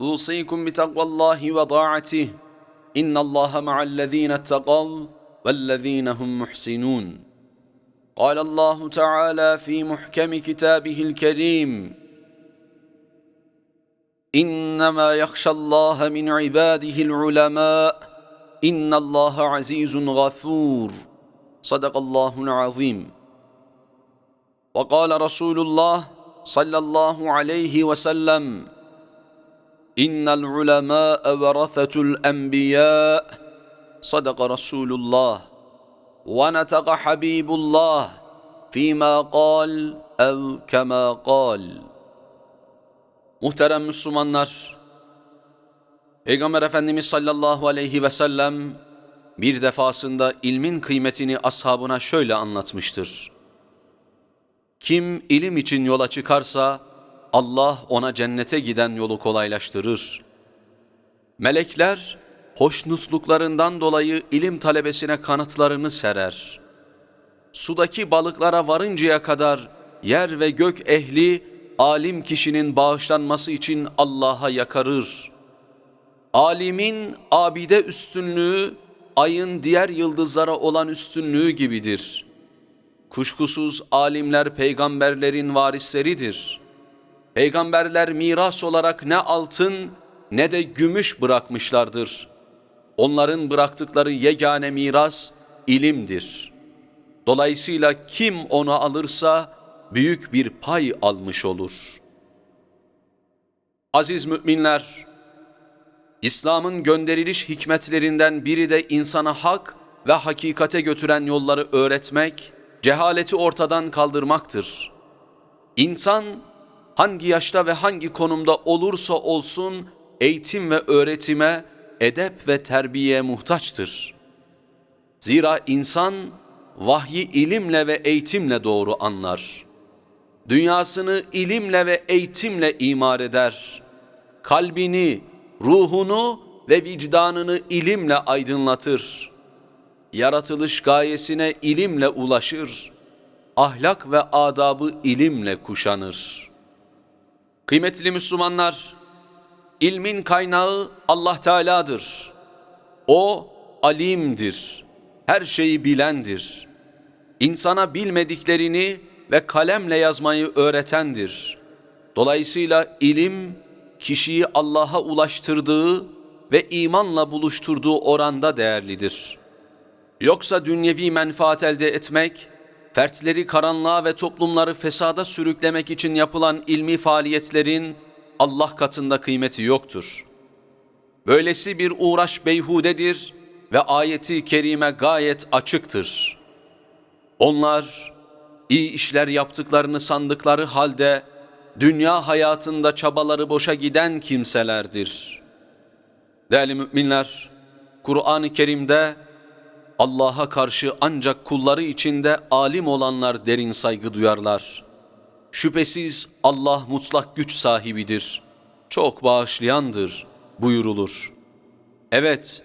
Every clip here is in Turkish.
أوصيكم بتقوى الله وطاعته. إن الله مع الذين اتقوا والذين هم محسنون. قال الله تعالى في محكم كتابه الكريم إنما يخشى الله من عباده العلماء. إن الله عزيز غفور. صدق الله العظيم. وقال رسول الله صلى الله عليه وسلم innel ulema verasetul enbiya sadaka Resulullah ve netaka Habibullah. Fîmâ kal ev kemâ kal Muhterem Müslümanlar Peygamber Efendimiz sallallahu aleyhi ve sellem bir defasında ilmin kıymetini ashabına şöyle anlatmıştır. Kim ilim için yola çıkarsa, Allah ona cennete giden yolu kolaylaştırır. Melekler hoşnutluklarından dolayı ilim talebesine kanıtlarını serer. Sudaki balıklara varıncaya kadar yer ve gök ehli alim kişinin bağışlanması için Allah'a yakarır. Alimin abide üstünlüğü ayın diğer yıldızlara olan üstünlüğü gibidir. Kuşkusuz alimler peygamberlerin varisleridir.'' Peygamberler miras olarak ne altın ne de gümüş bırakmışlardır. Onların bıraktıkları yegane miras ilimdir. Dolayısıyla kim onu alırsa büyük bir pay almış olur. Aziz müminler, İslam'ın gönderiliş hikmetlerinden biri de insana hak ve hakikate götüren yolları öğretmek, cehaleti ortadan kaldırmaktır. İnsan hangi yaşta ve hangi konumda olursa olsun eğitim ve öğretime, edep ve terbiyeye muhtaçtır. Zira insan vahyi ilimle ve eğitimle doğru anlar. Dünyasını ilimle ve eğitimle imar eder. Kalbini, ruhunu ve vicdanını ilimle aydınlatır. Yaratılış gayesine ilimle ulaşır. Ahlak ve adabı ilimle kuşanır.'' Kıymetli Müslümanlar, ilmin kaynağı Allah Teala'dır. O alimdir, her şeyi bilendir. İnsana bilmediklerini ve kalemle yazmayı öğretendir. Dolayısıyla ilim, kişiyi Allah'a ulaştırdığı ve imanla buluşturduğu oranda değerlidir. Yoksa dünyevi menfaat elde etmek, fertleri karanlığa ve toplumları fesada sürüklemek için yapılan ilmi faaliyetlerin Allah katında kıymeti yoktur. Böylesi bir uğraş beyhudedir ve ayeti kerime gayet açıktır. Onlar iyi işler yaptıklarını sandıkları halde dünya hayatında çabaları boşa giden kimselerdir. Değerli müminler, Kur'an-ı Kerim'de Allah'a karşı ancak kulları içinde alim olanlar derin saygı duyarlar. Şüphesiz Allah mutlak güç sahibidir, çok bağışlayandır buyurulur. Evet,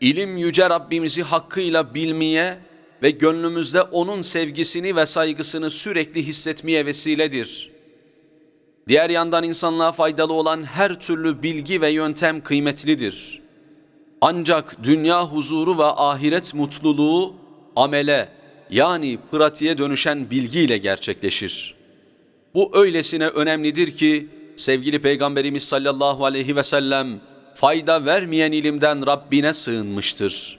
ilim yüce Rabbimizi hakkıyla bilmeye ve gönlümüzde O'nun sevgisini ve saygısını sürekli hissetmeye vesiledir. Diğer yandan insanlığa faydalı olan her türlü bilgi ve yöntem kıymetlidir.'' Ancak dünya huzuru ve ahiret mutluluğu amele yani pratiğe dönüşen bilgiyle gerçekleşir. Bu öylesine önemlidir ki sevgili Peygamberimiz sallallahu aleyhi ve sellem fayda vermeyen ilimden Rabbine sığınmıştır.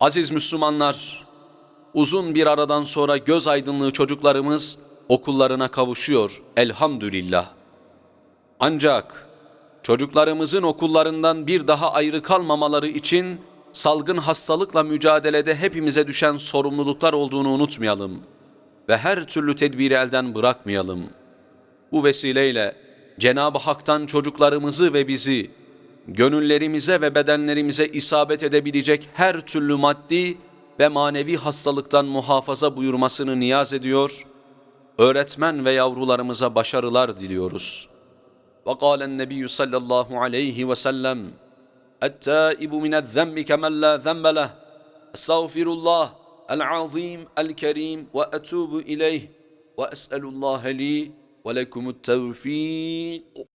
Aziz Müslümanlar, uzun bir aradan sonra göz aydınlığı çocuklarımız okullarına kavuşuyor elhamdülillah. Ancak çocuklarımızın okullarından bir daha ayrı kalmamaları için salgın hastalıkla mücadelede hepimize düşen sorumluluklar olduğunu unutmayalım ve her türlü tedbiri elden bırakmayalım. Bu vesileyle Cenab-ı Hak'tan çocuklarımızı ve bizi, gönüllerimize ve bedenlerimize isabet edebilecek her türlü maddi ve manevi hastalıktan muhafaza buyurmasını niyaz ediyor, öğretmen ve yavrularımıza başarılar diliyoruz. وقال النبي صلى الله عليه وسلم التائب من الذنب كمن لا ذنب له. أستغفر الله العظيم الكريم وأتوب إليه وأسأل الله لي ولكم التوفيق.